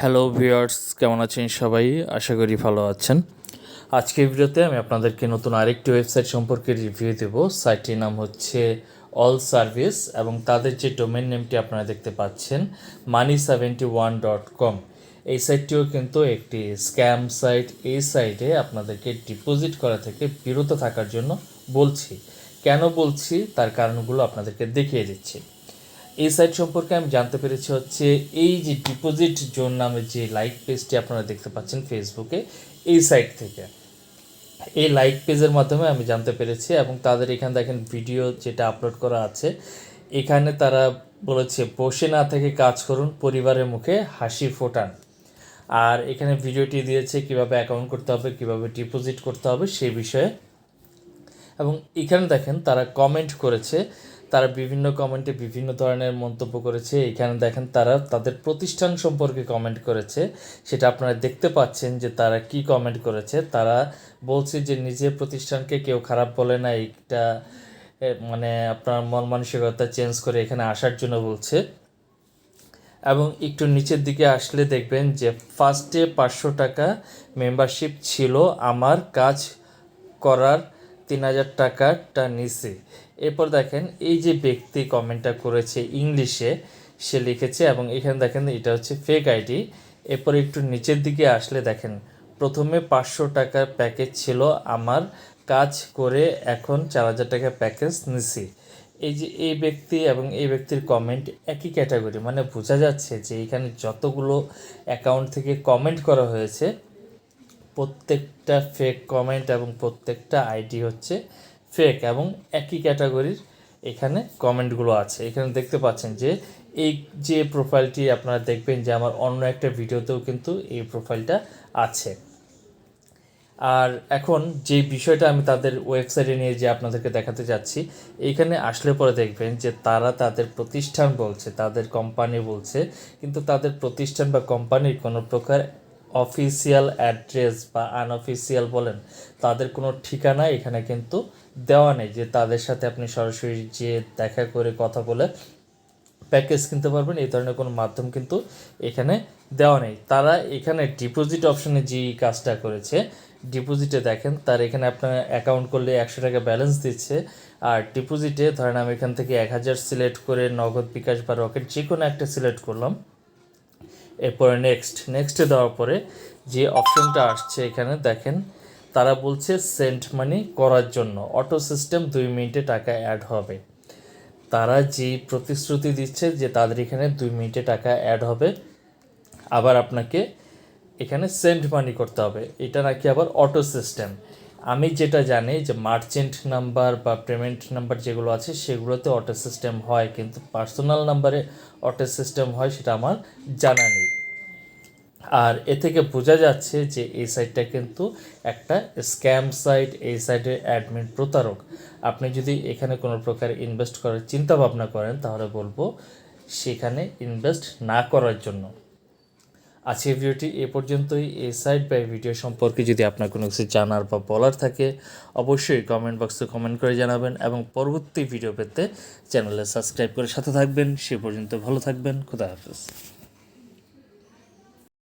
Hello viewers কেমন আছেন সবাই? আশা করি ভালো আছেন। আজকের ভিডিওতে আমি আপনাদেরকে নতুন আরেকটি ওয়েবসাইট সম্পর্কে রিভিউ দেব। সাইটটির নাম হচ্ছে অল সার্ভিস এবং তাদের যে ডোমেন নেমটি আপনারা দেখতে পাচ্ছেন money seventy one dot com এই সাইটটিও কিন্তু একটি স্ক্যাম সাইট এই সাইটে আপনাদেরকে ডিপোজিট করা থেকে বিরত থাকার জন্য বলছি। কেন বলছি? তার কারণগুলো আপনাদেরকে দেখিয়ে দিচ্ছি। এই সাইট সম্পর্কে আমি জানতে পেরেছি হচ্ছে এই যে ডিপোজিট জোন নামে যে লাইক পেজটি আপনারা দেখতে পাচ্ছেন ফেসবুকে এই সাইট থেকে। এই লাইক পেজের মাধ্যমে আমি জানতে পেরেছি এবং তাদের এখানে দেখেন ভিডিও যেটা আপলোড করা আছে, এখানে তারা বলেছে, বসে না থেকে কাজ করুন, পরিবারের মুখে হাসি ফোটান। আর এখানে ভিডিওটি দিয়েছে কীভাবে অ্যাকাউন্ট করতে হবে, কীভাবে ডিপোজিট করতে হবে সে বিষয়ে। এবং এখানে দেখেন তারা কমেন্ট করেছে তারা বিভিন্ন কমেন্টে বিভিন্ন ধরনের মন্তব্য করেছে। এখানে দেখেন তারা তাদের প্রতিষ্ঠান সম্পর্কে কমেন্ট করেছে। সেটা আপনারা দেখতে পাচ্ছেন যে তারা কি কমেন্ট করেছে। তারা বলছে যে নিজের প্রতিষ্ঠানকে কেউ খারাপ বলে না, এইটা মানে আপনার মন মানসিকতা চেঞ্জ করে এখানে আসার জন্য বলছে। এবং একটু নিচের দিকে আসলে দেখবেন যে ফার্স্টে পাঁচশো টাকা মেম্বারশিপ ছিল। আমার কাজ করার তিন হাজার টাকাটা নিচে এরপর দেখেন, এই যে ব্যক্তি কমেন্টটা করেছে ইংলিশে সে লিখেছে এবং এখানে দেখেন, এটা হচ্ছে ফেক আইডি এরপর একটু নিচের দিকে আসলে দেখেন, প্রথমে পাঁচশো টাকার প্যাকেজ ছিল আমার, কাজ করে এখন চার হাজার টাকার প্যাকেজ নিছি। এই যে এই ব্যক্তি এবং এই ব্যক্তির কমেন্ট একই ক্যাটাগরি মানে বোঝা যাচ্ছে যে এখানে যতগুলো অ্যাকাউন্ট থেকে কমেন্ট করা হয়েছে প্রত্যেকটা ফেক কমেন্ট এবং প্রত্যেকটা আইডি হচ্ছে ফেক এবং একই ক্যাটাগরির এখানে কমেন্টগুলো আছে। এখানে দেখতে পাচ্ছেন যে এই যে প্রোফাইলটি আপনারা দেখবেন যে আমার অন্য একটা ভিডিওতেও কিন্তু এই প্রোফাইলটা আছে। আর এখন যে বিষয়টা আমি তাদের ওয়েবসাইটে নিয়ে যে আপনাদেরকে দেখাতে যাচ্ছি এইখানে আসলে পরে দেখবেন যে তারা তাদের প্রতিষ্ঠান বলছে, তাদের কোম্পানি বলছে, কিন্তু তাদের প্রতিষ্ঠান বা কোম্পানির কোনো প্রকার অফিসিয়াল অ্যাড্রেস বা আনঅফিসিয়াল বলেন, তাদের কোনো ঠিকানা এখানে কিন্তু দেওয়া নেই, যে তাদের সাথে আপনি সরাসরি যে দেখা করে কথা বলে প্যাকেজ কিনতে পারবেন, এই ধরনের কোনো মাধ্যম কিন্তু এখানে দেওয়া নেই। তারা এখানে ডিপোজিট অপশনে যে কাজটা করেছে ডিপোজিটে দেখেন, তার এখানে আপনার অ্যাকাউন্ট করলে একশো টাকা ব্যালেন্স দিচ্ছে, আর ডিপোজিটে ধরেন আমি এখান থেকে এক হাজার সিলেক্ট করে নগদ বিকাশ বা রকেট যে কোনো একটা সিলেক্ট করলাম এরপরে নেক্সট নেক্সটে দেওয়ার পরে যে অপশনটা আসছে এখানে দেখেন, তারা বলছে সেন্ট মানি করার জন্য অটো সিস্টেম দুই মিনিটে টাকা অ্যাড হবে। তারা যে প্রতিশ্রুতি দিচ্ছে যে তাদের এখানে দুই মিনিটে টাকা অ্যাড হবে, আবার আপনাকে এখানে সেন্ট মানি করতে হবে। এটা নাকি আবার অটো সিস্টেম আমি যেটা জানি যে মার্চেন্ট নাম্বার বা পেমেন্ট নাম্বার যেগুলো আছে, সেগুলোতে অটো সিস্টেম হয়, কিন্তু পার্সোনাল নাম্বারে অটো সিস্টেম হয় সেটা আমার জানা নেই। আর এ থেকে বোঝা যাচ্ছে যে এই সাইটটা কিন্তু একটা স্ক্যাম সাইট এই সাইটের অ্যাডমিন প্রতারক। আপনি যদি এখানে কোনো প্রকার ইনভেস্ট করার চিন্তা ভাবনা করেন, তাহলে বলব সেখানে ইনভেস্ট না করার জন্য। আজকের ভিডিওটি এ পর্যন্তই। এই সাইড বাই ভিডিও সম্পর্কে যদি আপনার কোনো কিছু জানার বা বলার থাকে, অবশ্যই কমেন্ট বক্সে কমেন্ট করে জানাবেন এবং পরবর্তী ভিডিও পেতে চ্যানেলে সাবস্ক্রাইব করে সাথে থাকবেন। সে পর্যন্ত ভালো থাকবেন। খুদা হাফেজ।